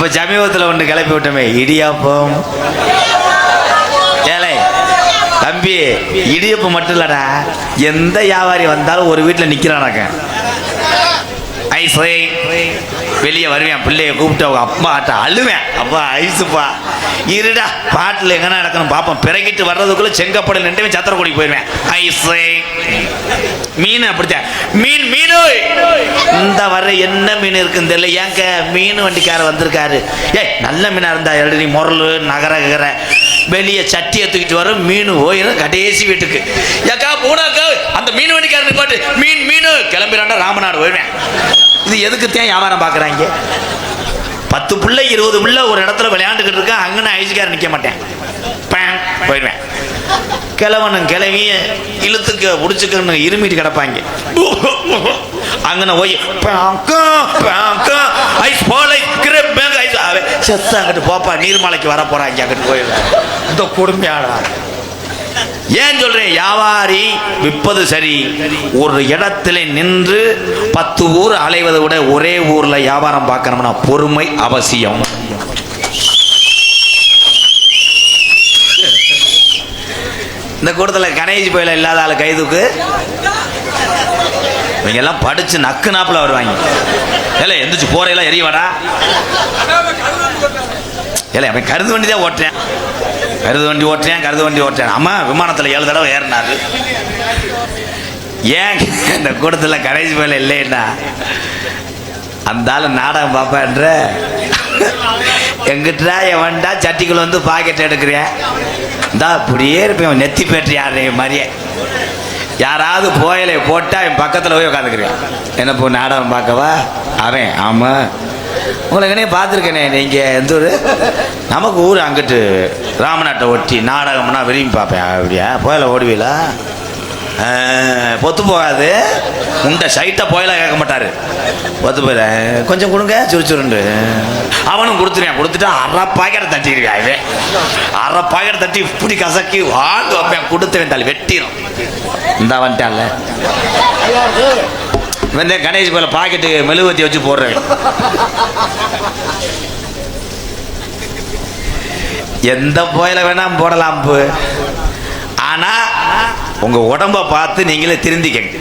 இப்ப சமீபத்தில் ஒன்று கிளப்பி விட்டோமே இடியாப்பம். ஏழை தம்பி இடியப்பம் மட்டும் இல்லடா எந்த வியாபாரி வந்தாலும் ஒரு வீட்டில் நிற்கிறானாக்க ஐஸ் வெளியே வருவேன் பிள்ளைய கூப்பிட்டு அவங்க அப்பா ஆட்ட அழுவேன். அப்பா ஐஸுப்பா. இருடா பாட்டில் எங்கன்னா நடக்கணும் பார்ப்போம் பிறகிட்டு வர்றதுக்குள்ளே செங்கப்படல் நின்று சத்திரக்குடி போயிடுவேன் ஐஸ் மீன் அப்படித்தான் மீன் மீனு இந்த வர என்ன மீன் இருக்குன்னு தெரியல. ஏங்க மீன் வண்டிக்கார வந்திருக்காரு. ஏய் நல்ல மீனா இருந்தா எழுதி முரல் நகர நகர வெளியே சட்டியை தூக்கிட்டு வரும் மீன் ஓயிரும் கடைசி வீட்டுக்கு. ஏக்கா போனாக்கா அந்த மீன் வண்டிக்காரனுக்கு பாட்டு. மீன் மீன் கிளம்பிறாண்டா ராமநாடு வருவேன். இது எதுக்கு தான் வியாபாரம் பார்க்குறாங்க? பத்து பிள்ளை இருபது பிள்ளை ஒரு இடத்துல விளையாண்டுக்கிட்டு இருக்கேன் அங்கே நான் நிற்க மாட்டேன். பேன் போயிடுவேன். கிழவனும் கிழவி இழுத்துக்க பிடிச்சிக்கன்னு இருமிட்டு கிடப்பாங்க. அங்கன போய் ஐஸ் போலை கிரேப் பேங்க் ஐஸ். செத்து அங்கிட்டு போப்பா நீர்மலைக்கு வர போகிறாங்க அங்கிட்டு போயிடுவேன். இந்த கொடுமையாடா ஏன் சொல்றேன்? வியாபாரி விற்பது சரி. ஒரு இடத்துல நின்று பத்து ஊர் அலைவதை விட ஒரே ஊர்ல வியாபாரம் பார்க்கணும்னா பொறுமை அவசியம். இந்த கூட்டத்தில் கணேஷ் பயில இல்லாத ஆள் கைதுக்கு? இவங்க எல்லாம் படிச்சு நக்கு நாப்பில் வருவாங்க. ஏல எந்திரிச்சு போறையெல்லாம் எரியவாடா இல்லை அவன் கருது வண்டி தான் ஓட்டுறேன். கருது வண்டி ஓட்டுறேன் கருது வண்டி ஓட்டுறேன். ஆமாம் விமானத்தில் ஏழு தடவை ஏறினார். ஏன் இந்த கூட்டத்தில் கடைசி வேலை இல்லைன்னா? அந்த ஆள் நாடகம் பார்ப்பேன்ற எங்கிட்டா எவன்டா சட்டிக்குள்ள வந்து பாக்கெட் எடுக்கிறேன் இந்தா அப்படியே இருப்பேன் நெத்தி பேட்டு யாரு மாதிரியே. யாராவது போயலை போட்டால் என் பக்கத்தில் போய் உட்காந்துக்கிறேன் என்ன போ நாடகம் பார்க்கவா? அவன் ஆமாம் உங்களுக்குனே பார்த்துருக்கேனே நீங்கள் எந்த ஊர்? நமக்கு ஊர் அங்கிட்டு ராமநாட்டை ஒட்டி நாடகம்னா விரும்பி பார்ப்பேன் அப்படியா? போயில ஓடுவீலா பொத்து போகாது. உண்ட சைட்டை போயலாம் கேட்க மாட்டார். பொத்து போயில கொஞ்சம் கொடுங்க சுறுச்சுருண்டு அவனும் கொடுத்துருவேன். கொடுத்துட்டா அரை பாக்கெட் தட்டிடுவேன் அவன். அரை பாக்கெட் தட்டி இப்படி கசக்கி வாங்க வைப்பேன். கொடுத்து வேண்டாள் வெட்டிடும் இந்த வந்துட்டான்ல வந்து கணேஷ் போல பாக்கெட்டு மெழுகுவத்தி வச்சு போடுறேன். எந்த போயில வேணாம் போடலாம் ஆனால் ஆனா உங்க உடம்ப பார்த்து நீங்களே திருந்திக்கங்க.